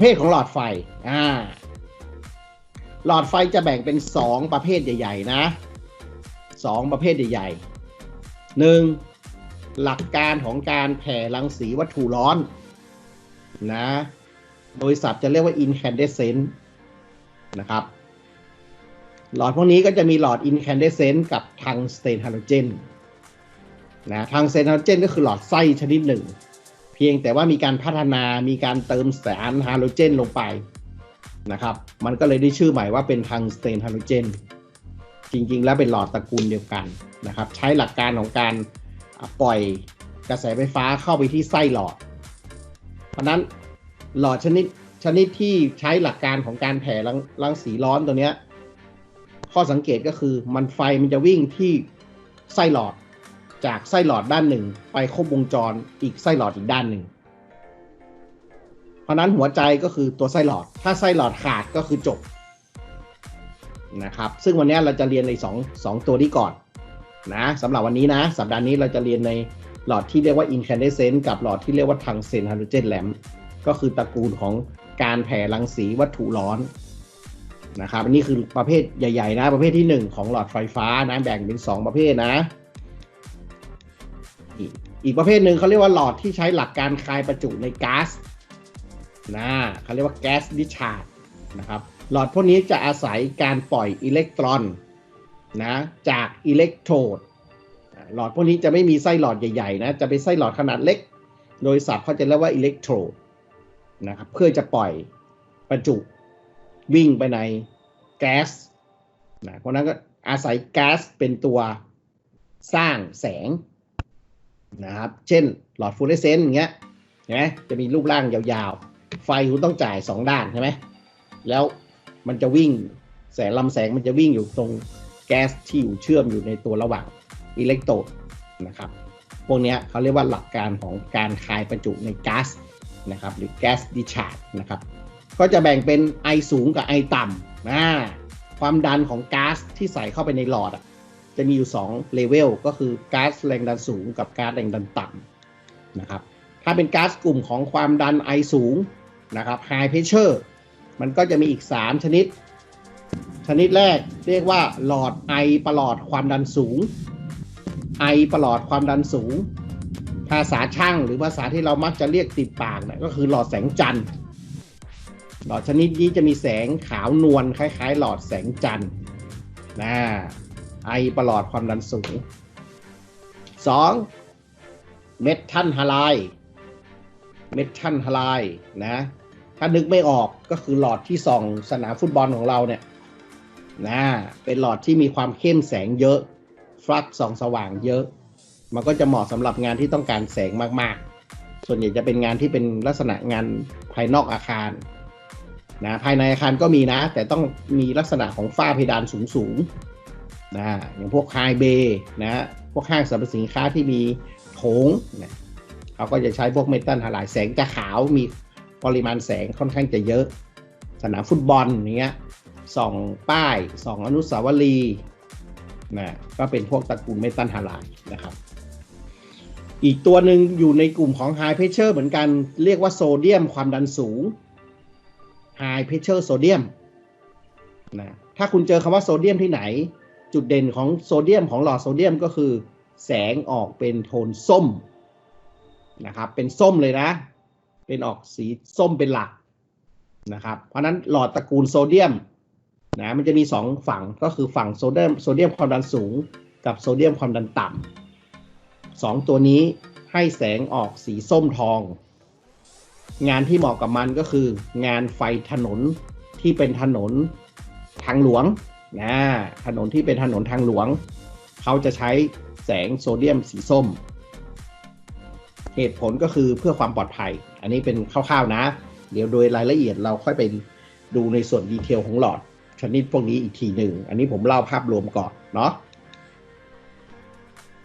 ประเภทของหลอดไฟ อ่า หลอดไฟจะแบ่งเป็นสองประเภทใหญ่ ๆ นะสองประเภทใหญ่ๆหนึ่งหลักการของการแผ่รังสีวัตถุร้อนนะโดยศัพท์จะเรียกว่า incandescent นะครับ หลอดพวกนี้ก็จะมีหลอด incandescent กับ tungsten halogen นะ tungsten halogen ก็คือหลอดไส้ชนิดหนึ่ง พียงแต่ว่ามีการพัฒนามีการเติมสารฮาโลเจนลงไปนะครับ มันก็เลยได้ชื่อใหม่ว่าเป็นทังสเตนฮาโลเจน จริง ๆ แล้วเป็นหลอดตระกูลเดียวกันนะครับ ใช้หลักการของการปล่อยกระแสไฟฟ้าเข้าไปที่ไส้หลอด เพราะนั้นหลอดชนิดชนิดที่ใช้หลักการของการแผ่รังรังสีร้อนตัวเนี้ยข้อสังเกตก็คือมันไฟมันจะวิ่งที่ไส้หลอด จากไส้หลอดด้านหนึ่ง ไปครบวงจรอีกไส้หลอดอีกด้านหนึ่ง เพราะนั้นหัวใจก็คือตัวไส้หลอด ถ้าไส้หลอดขาดก็คือจบนะครับ ซึ่งวันนี้เราจะเรียนในสองสองตัวนี้ก่อนนะสำหรับวันนี้นะ สัปดาห์นี้เราจะเรียนในหลอดที่เรียกว่า incandescent กับหลอดที่เรียกว่า tungsten halogen lamp ก็คือตระกูลของการแผ่รังสีวัตถุร้อนนะครับ อันนี้คือประเภทใหญ่ ๆ นะ ประเภทที่หนึ่งของหลอดไฟฟ้านะ แบ่งเป็นสองประเภทนะ อีก อีกประเภทหนึ่งเขาเรียกว่าหลอดที่ใช้หลักการคายประจุในก๊าซนะเขาเรียกว่าแก๊สดิชาร์ดนะครับหลอดพวกนี้จะอาศัยการปล่อยอิเล็กตรอนนะจากอิเล็กโทรดหลอดพวกนี้จะไม่มีไส้หลอดใหญ่ๆนะจะเป็นไส้หลอดขนาดเล็ก โดยศัพท์เขาจะเรียกว่าอิเล็กโทรดนะครับเพื่อจะปล่อยประจุวิ่งไปในแก๊สนะเพราะฉะนั้นก็อาศัยแก๊สเป็นตัวสร้างแสง นะครับ เช่นหลอดฟลูออเรสเซนต์อย่างเงี้ยเห็นไหมจะมีรูปร่างยาวๆ ไฟคุณต้องจ่าย 2 ด้านใช่ไหมแล้วมันจะวิ่งแสงลำแสงมันจะวิ่งอยู่ตรงแก๊สที่อยู่เชื่อมอยู่ในตัวระหว่างอิเล็กโตรดนะครับ พวกเนี้ยเขาเรียกว่าหลักการของการคายประจุในก๊าซนะครับหรือแก๊สดิชาร์ดนะครับ ก็จะแบ่งเป็นไอสูงกับไอต่ำนะความดันของก๊าซที่ใส่เข้าไปในหลอดอะ จะมีอยู่2เลเวลก็คือก๊าซแรงดันสูงกับก๊าซแรงดันต่ำนะครับ ถ้าเป็นก๊าซกลุ่มของความดันไอสูงนะครับ high pressure มันก็จะมีอีก 3 ชนิด ชนิดแรกเรียกว่าหลอดไอประหลอดความดันสูง ไอประหลอดความดันสูง ภาษาช่างหรือภาษาที่เรามักจะเรียกติดปากเนี่ยก็คือหลอดแสงจันทร์ หลอดชนิดนี้จะมีแสงขาวนวลคล้าย ๆ หลอดแสงจันทร์นะ ไอประหลอดความดันสูง 2. เมทัลฮาไลด์เมทัลฮาไลด์นะ ถ้านึกไม่ออกก็คือหลอดที่ส่องสนามฟุตบอลของเราเนี่ยนะเป็นหลอดที่มีความเข้มแสงเยอะฟลักส่องสว่างเยอะ มันก็จะเหมาะสำหรับงานที่ต้องการแสงมากๆ ส่วนใหญ่จะเป็นงานที่เป็นลักษณะงานภายนอกอาคารนะภายในอาคารก็มีนะ แต่ต้องมีลักษณะของฝ้าเพดานสูง นะอย่างพวกไฮเบย์นะพวกห้างสรรพสินค้าที่มีโถงนะเขาก็จะใช้พวกเมทัลฮาลด์แสงจะขาวมีปริมาณแสงค่อนข้างจะเยอะ สนามฟุตบอลอย่างเงี้ยส่องป้ายส่องอนุสาวรีย์นะก็เป็นพวกตระกูลเมทัลฮาลด์นะครับ อีกตัวหนึ่งอยู่ในกลุ่มของ High Pressure เหมือนกันเรียกว่าโซเดียมความดันสูง High Pressure โซเดียมนะถ้าคุณเจอคำว่าโซเดียมที่ไหน จุดเด่นของโซเดียมของหลอดโซเดียมก็คือ แสงออกเป็นโทนส้มนะครับ เป็นส้มเลยนะ เป็นออกสีส้มเป็นหลักนะครับ เพราะนั้นหลอดตระกูลโซเดียมนะมันจะมีสองฝั่งก็คือฝั่งโซเดียมโซเดียมความดันสูง กับโซเดียมความดันต่ำสองตัวนี้ให้แสงออกสีส้มทอง งานที่เหมาะกับมันก็คือ งานไฟถนนที่เป็นถนนทางหลวง นะถนนที่เป็นถนนทางหลวง เขาจะใช้แสงโซเดียมสีส้ม เหตุผลก็คือเพื่อความปลอดภัย อันนี้เป็นคร่าวๆนะ เดี๋ยวโดยรายละเอียดเราค่อยไปดูในส่วนดีเทลของหลอด ชนิดพวกนี้อีกทีหนึ่ง อันนี้ผมเล่าภาพรวมก่อนเนาะ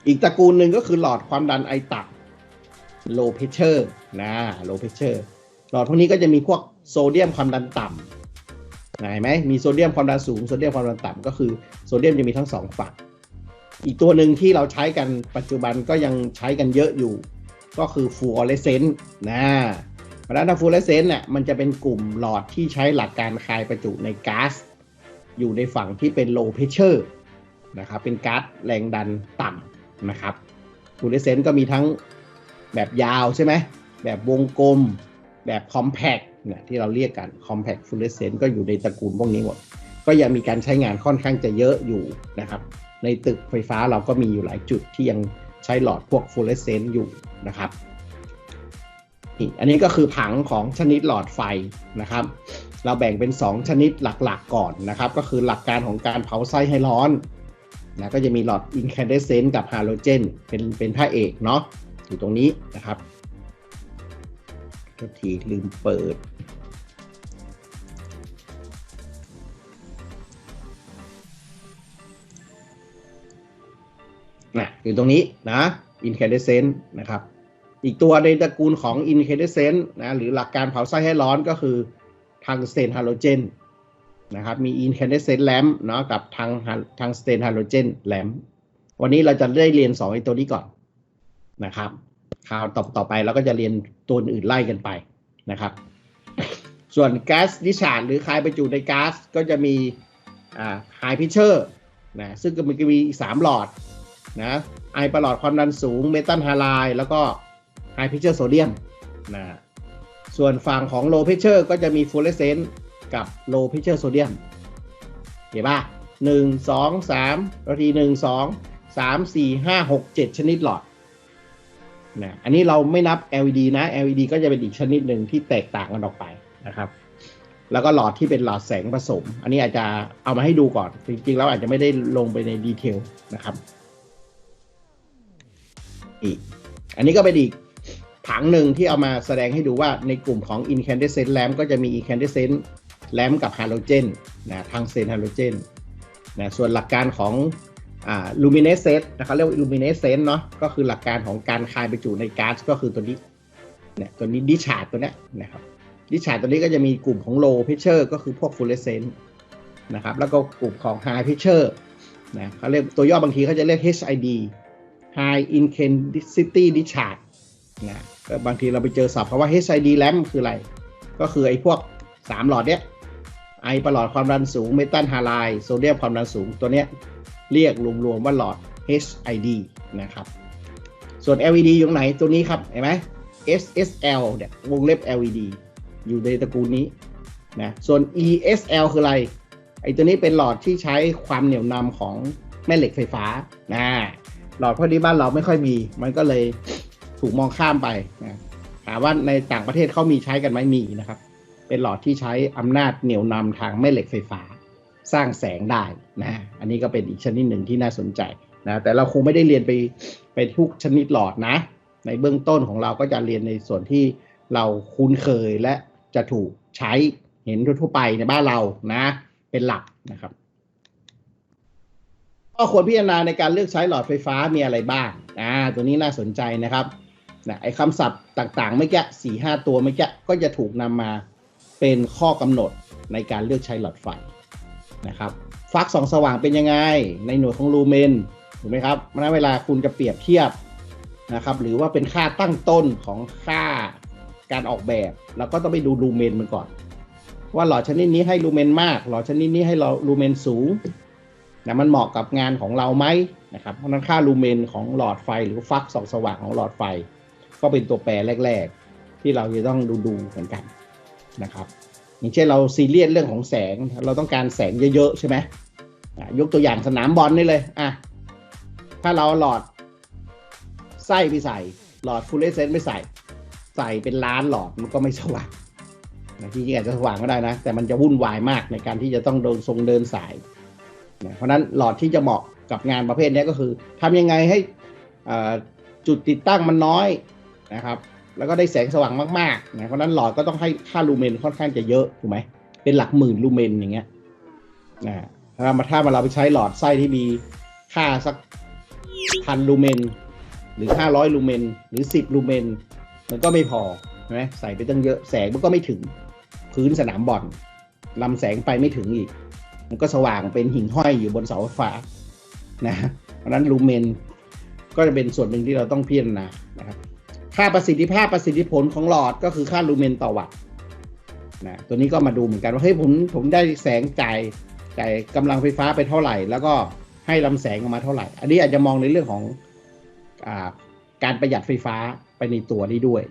อีกตระกูลหนึ่งก็คือหลอดความดันไอต่ำ low pressure นะ low pressure หลอดพวกนี้ก็จะมีพวกโซเดียมความดันต่ำ เห็นไหมมีโซเดียมความดันสูงโซเดียมความดันต่ำก็คือโซเดียมจะมีทั้งสองฝั่งอีกตัวหนึ่งที่เราใช้กันปัจจุบันก็ยังใช้กันเยอะอยู่ ก็คือฟลูออเรสเซนต์นะเพราะฉะนั้นฟลูออเรสเซนต์เนี่ยมันจะเป็นกลุ่มหลอดที่ใช้หลักการคายประจุในก๊าซอยู่ในฝั่งที่เป็น low pressure นะครับเป็นก๊าซแรงดันต่ำนะครับฟลูออเรสเซนต์ก็มีทั้งแบบยาวใช่ไหมแบบวงกลม แบบ compact เนี่ยที่เราเรียกกัน compact fluorescent ก็อยู่ในตระกูลพวกนี้หมด ก็ยังมีการใช้งานค่อนข้างจะเยอะอยู่นะครับ ในตึกไฟฟ้าเราก็มีอยู่หลายจุดที่ยังใช้หลอดพวก fluorescent อยู่นะครับนี่อันนี้ก็คือผังของชนิดหลอดไฟนะครับ เราแบ่งเป็น 2 ชนิดหลักๆก่อนนะครับ ก็คือหลักการของการเผาไส้ให้ร้อนนะก็จะมีหลอด incandescent กับ halogen เป็นเป็นพระเอกเนาะอยู่ตรงนี้นะครับ ก็ทีลืมเปิด นะอยู่ตรงนี้นะ incandescent นะครับ อีกตัวในตระกูลของ incandescent นะหรือหลักการเผาไส้ให้ร้อนก็คือทางสเตนฮาโลเจนนะครับมี incandescent lamp เนาะกับทางทางสเตนฮาโลเจน lamp วันนี้เราจะได้เรียน2ไอตัวนี้ก่อนนะครับ คราวต่อต่อไปเราก็จะเรียนตัวอื่นไล่กันไปนะครับ ส่วนแก๊สดิชาร์ดหรือคายประจุในก๊าซก็จะมีอ่าไฮพิเชอร์นะซึ่งก็มันก็มีสามหลอดนะไอประหลอดความดันสูงเมตัลฮาไลด์แล้วก็ไฮพิเชอร์โซเดียมนะส่วนฝั่งของโลพ e เชอร์ก็จะมีฟลูออเรสเซนต์กับโลพ e เชอร์โซเดียมเห็นป่ะหนึ่งสองสามนาทีหนึ่งสองสามสี่ห้าหกเจ็ดชนิดหลอด นะอันนี้เราไม่นับ LED นะ LED ก็จะเป็นอีกชนิดหนึ่งที่แตกต่างกันออกไปนะครับ แล้วก็หลอดที่เป็นหลอดแสงผสม อันนี้อาจจะเอามาให้ดูก่อน จริงๆแล้วอาจจะไม่ได้ลงไปในดีเทลนะครับอีกอันนี้ก็เป็นอีกผังหนึ่งที่เอามาแสดงให้ดูว่าในกลุ่มของ incandescent lamp ก็จะมี incandescent lamp กับ halogen นะทางเซน halogen นะส่วนหลักการของ อ่า luminescent นะครับเรียกว่า luminescent เนาะก็คือหลักการของการคายประจุในก๊าซก็คือตัวนี้เนี่ยตัวนี้ดิชาร์ดตัวเนี้ยนะครับดิชาร์ดตัวนี้ก็จะมีกลุ่มของ low pressure ก็คือพวก fluorescent นะครับแล้วก็กลุ่มของ high pressure นะเขาเรียกตัวย่อบางทีเขาจะเรียก HID high intensity discharge นะก็บางทีเราไปเจอศัพท์คำว่า HID lamp คืออะไร ก็คือไอ้พวก 3 หลอดเนี้ยไอประหลอดความดันสูงเมตัลฮาไลด์โซเดียมความดันสูงตัวเนี้ย เรียกรวมๆว่าหลอด HID นะครับ ส่วน LED อยู่ตรงไหนตัวนี้ครับ เห็นไหม SSL เนี่ยวงเล็บ LED อยู่ในตระกูลนี้นะส่วน ESL คืออะไร ไอ้ตัวนี้เป็นหลอดที่ใช้ความเหนี่ยวนำของแม่เหล็กไฟฟ้านะหลอดพวกนี้บ้านเราไม่ค่อยมี มันก็เลยถูกมองข้ามไปนะถามว่าในต่างประเทศเขามีใช้กันไหมมีนะครับ เป็นหลอดที่ใช้อำนาจเหนี่ยวนำทางแม่เหล็กไฟฟ้า สร้างแสงได้นะอันนี้ก็เป็นอีกชนิดหนึ่งที่น่าสนใจนะแต่เราคงไม่ได้เรียนไปไปทุกชนิดหลอดนะ ในเบื้องต้นของเราก็จะเรียนในส่วนที่เราคุ้นเคยและจะถูกใช้เห็นทั่วไปในบ้านเรานะ เป็นหลักนะครับก็ควรพิจารณาในการเลือกใช้หลอดไฟฟ้ามีอะไรบ้างอ่าตัวนี้น่าสนใจนะครับนะไอ้คำศัพท์ต่างๆ ไม่แก่สี่ห้าตัวไม่แก่ก็จะถูกนำมาเป็นข้อกำหนดในการเลือกใช้หลอดไฟ นะครับฟักสองสว่างเป็นยังไง ในหน่วยของลูเมนถูกไหมครับเมื่อเวลาคุณจะเปรียบเทียบนะครับหรือว่าเป็นค่าตั้งต้นของค่าการออกแบบเราก็ต้องไปดูลูเมนมันก่อน ว่าหลอดชนิดนี้ให้ลูเมนมาก หลอดชนิดนี้ให้เราลูเมนสูงนะมันเหมาะกับงานของเราไหมนะครับเพราะนั้นค่าลูเมนของหลอดไฟหรือฟักส่องสว่างของหลอดไฟ ก็เป็นตัวแปรแรก ๆ ที่เราจะต้องดูดูเหมือนกันนะครับ อย่างเช่นเราซีเรียสเรื่องของแสง เราต้องการแสงเยอะๆใช่ไหมยกตัวอย่างสนามบอลนี่เลยอะถ้าเราหลอดไส้ไปใส่ หลอดฟูลเลเซนต์ไม่ใส่ ใส่เป็นล้านหลอดมันก็ไม่สว่างนะที่จริงอาจจะสว่างก็ได้นะ แต่มันจะวุ่นวายมากในการที่จะต้องเดินทรงเดินสายนะเพราะนั้นหลอดที่จะเหมาะกับงานประเภทนี้ก็คือทำยังไงให้จุดติดตั้งมันน้อยนะครับ แล้วก็ได้แสงสว่างมากๆนะเพราะนั้นหลอดก็ต้องให้ค่าลูเมนค่อนข้างจะเยอะถูกไหมเป็นหลักหมื่นลูเมนอย่างเงี้ยนะถ้ามาถ้ามาเราไปใช้หลอดไส้ที่มีค่าสักพันลูเมน หรือห้าร้อยลูเมน หรือสิบลูเมน มันก็ไม่พอใช่ไหมใส่ไปตั้งเยอะแสงมันก็ไม่ถึงพื้นสนามบอลลำแสงไปไม่ถึงอีก มันก็สว่างเป็นหิ่งห้อยอยู่บนเสาไฟฟ้านะเพราะฉะนั้นลูเมนก็จะเป็นส่วนหนึ่งที่เราต้องพิจารณานะครับ ค่าประสิทธิภาพประสิทธิผลของหลอดก็คือค่าลูเมนต่อวัตต์นะตัวนี้ก็มาดูเหมือนกันว่าเฮ้ยผมผมได้แสงจ่ายจ่ายกำลังไฟฟ้าไปเท่าไหร่ แล้วก็ให้ลำแสงออกมาเท่าไหร่ อันนี้อาจจะมองในเรื่องของอาการประหยัดไฟฟ้าไปในตัวนี้ด้วย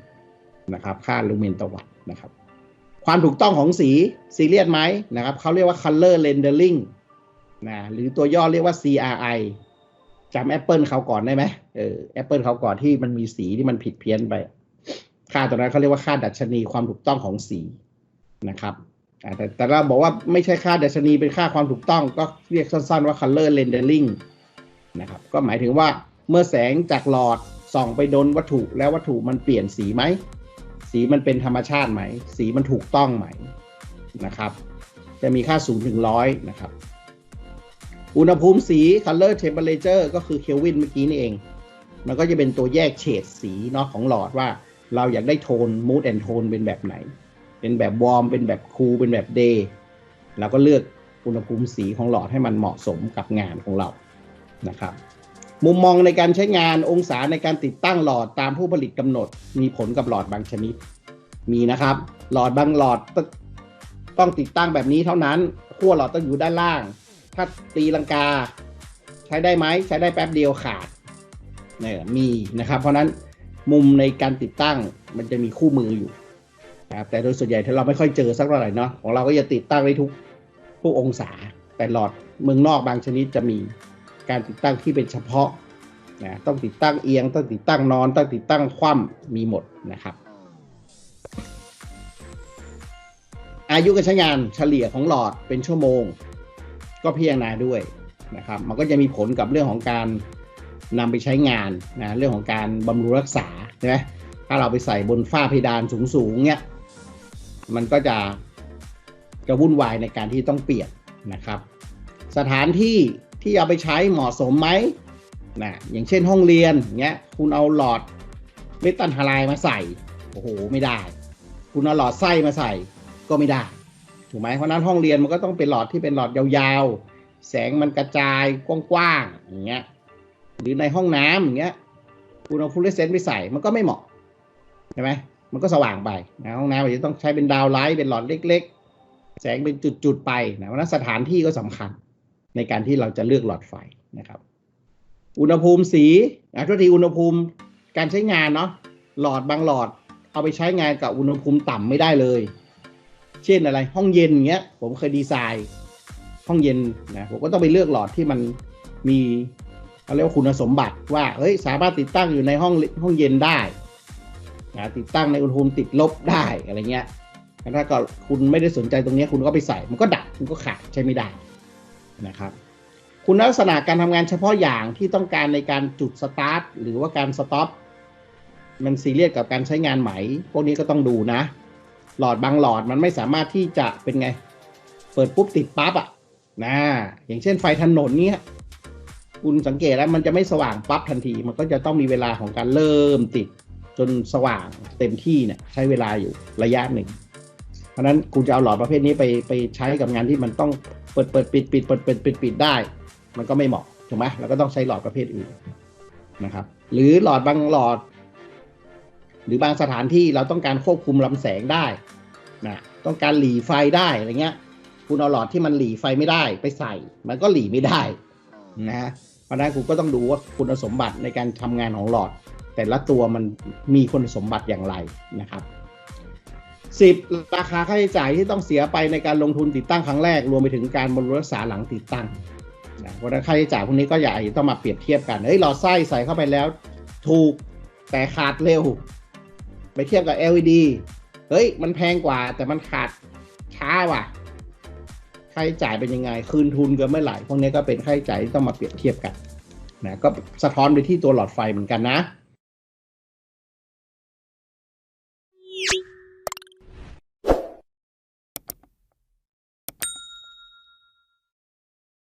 นะครับ ค่าลูเมนต่อวัตต์นะครับ ความถูกต้องของสีซีเรียสไหมนะครับเขาเรียกว่า color rendering นะหรือตัวย่อเรียกว่า CRI จำ Apple เขาก่อนได้ไหมเออ Apple เขาก่อนที่มันมีสีที่มันผิดเพี้ยนไป ค่าตัวนั้นเขาเรียกว่าค่าดัชนีความถูกต้องของสีนะครับแต่แต่เราบอกว่าไม่ใช่ค่าดัชนีเป็นค่าความถูกต้อง ก็เรียกสั้นๆว่า color rendering นะครับ ก็หมายถึงว่าเมื่อแสงจากหลอดส่องไปโดนวัตถุแล้ววัตถุมันเปลี่ยนสีไหม สีมันเป็นธรรมชาติไหม สีมันถูกต้องไหมนะครับ จะมีค่าสูงถึงร้อยนะครับ อุณหภูมิสี color temperature ก็คือเคลวินเมื่อกี้นี่เอง มันก็จะเป็นตัวแยกเฉดสีเนาะของหลอดว่าเราอยากได้โทน mood and tone เป็นแบบไหน เป็นแบบวอร์ม เป็นแบบคูล เป็นแบบเดย์เราก็เลือกอุณหภูมิสีของหลอดให้มันเหมาะสมกับงานของเรา นะครับ มุมมองในการใช้งานองศาในการติดตั้งหลอดตามผู้ผลิตกำหนด มีผลกับหลอดบางชนิด มีนะครับ หลอดบางหลอดตต้องติดตั้งแบบนี้เท่านั้นขั้วหลอดต้องอยู่ด้านล่าง ถ้าตีลังกา ใช้ได้ไหมใช้ได้แป๊บเดียวขาดเนี่ยมีนะครับ เพราะนั้นมุมในการติดตั้งมันจะมีคู่มืออยู่นะครับแต่โดยส่วนใหญ่ถ้าเราไม่ค่อยเจอสักเท่าไหร่เนาะของเราก็จะติดตั้งได้ทุกทุกองศา แต่หลอดเมืองนอกบางชนิดจะมีการติดตั้งที่เป็นเฉพาะนะต้องติดตั้งเอียง ต้องติดตั้งนอน ต้องติดตั้งคว่ำมีหมดนะครับ อายุการใช้งานเฉลี่ยของหลอดเป็นชั่วโมง ก็พิจารณาด้วยนะครับ มันก็จะมีผลกับเรื่องของการนำไปใช้งานนะเรื่องของการบำรุงรักษาใช่ไหมถ้าเราไปใส่บนฝ้าเพดานสูงๆเนี่ยมันก็จะจะวุ่นวายในการที่ต้องเปลี่ยนนะครับ สถานที่ที่เอาไปใช้เหมาะสมไหมนะอย่างเช่นห้องเรียนเงี้ยคุณเอาหลอดเมตัลฮาลด์มาใส่ โอ้โหไม่ได้ คุณเอาหลอดไส้มาใส่ก็ไม่ได้ ถูกไหมเพราะนั้นห้องเรียนมันก็ต้องเป็นหลอดที่เป็นหลอดยาวๆ แสงมันกระจายกว้างๆอย่างเงี้ยหรือในห้องน้ำอย่างเงี้ยคุณเอาฟูลเลสเซนต์ไปใส่มันก็ไม่เหมาะใช่ไหมมันก็สว่างไปนะห้องน้ำอาจจะต้องใช้เป็นดาวไลท์เป็นหลอดเล็ก ๆ แสงเป็นจุดๆไปนะเพราะนั้นสถานที่ก็สำคัญในการที่เราจะเลือกหลอดไฟนะครับ อุณหภูมิสีนะทุกทีอุณหภูมิการใช้งานเนาะหลอดบางหลอดเอาไปใช้งานกับอุณหภูมิต่ำไม่ได้เลย เช่นอะไรห้องเย็นเงี้ย ผมเคยดีไซน์ ห้องเย็นนะผมก็ต้องไปเลือกหลอดที่มันมีเขาเรียกว่าคุณสมบัติว่าเฮ้ยสามารถติดตั้งอยู่ในห้องห้องเย็นได้นะติดตั้งในอุณหภูมิติดลบได้อะไรเงี้ยถ้าก็คุณไม่ได้สนใจตรงนี้คุณก็ไปใส่มันก็ดับมันก็ขาดใช้ไม่ได้นะครับ คุณลักษณะการทำงานเฉพาะอย่างที่ต้องการในการจุดสตาร์ทหรือว่าการสต็อปมันซีเรียสกับการใช้งานไหม พวกนี้ก็ต้องดูนะ หลอดบางหลอดมันไม่สามารถที่จะเป็นไง เปิดปุ๊บติดปั๊บอะนะอย่างเช่นไฟถนนเนี้ยคุณสังเกตแล้วมันจะไม่สว่างปั๊บทันที มันก็จะต้องมีเวลาของการเริ่มติดจนสว่างเต็มที่เนี่ยใช้เวลาอยู่ระยะหนึ่ง เพราะฉะนั้นคุณจะเอาหลอดประเภทนี้ไปไปใช้กับงานที่มันต้องเปิดเปิดปิดปิดเปิดเปิดปิดปิดได้ มันก็ไม่เหมาะถูกไหมเราก็ต้องใช้หลอดประเภทอื่นนะครับ หรือหลอดบางหลอด หรือบางสถานที่เราต้องการควบคุมลำแสงได้นะต้องการหลีไฟได้อะไรเงี้ย คุณเอาหลอดที่มันหลีไฟไม่ได้ไปใส่ มันก็หลีไม่ได้นะเพราะนั้นคุณก็ต้องดูว่าคุณสมบัติในการทำงานของหลอด แต่ละตัวมันมีคุณสมบัติอย่างไรนะครับสิบราคาค่าใช้จ่ายที่ต้องเสียไปในการลงทุนติดตั้งครั้งแรก รวมไปถึงการบำรุงรักษาหลังติดตั้งนะเพราะนั้นค่าใช้จ่ายพวกนี้ก็อย่าต้องมาเปรียบเทียบกันเฮ้ยหลอดไส้ใส่เข้าไปแล้ว ถูกแต่ขาดเร็ว ไปเทียบกับ LED เฮ้ย มันแพงกว่า แต่มันขาดช้าว่ะค่าใช้จ่ายเป็นยังไง คืนทุนกันเมื่อไหร่พวกนี้ก็เป็นค่าใช้จ่ายที่ต้องมาเปรียบเทียบกันนะก็สะท้อนไปที่ตัวหลอดไฟเหมือนกันนะ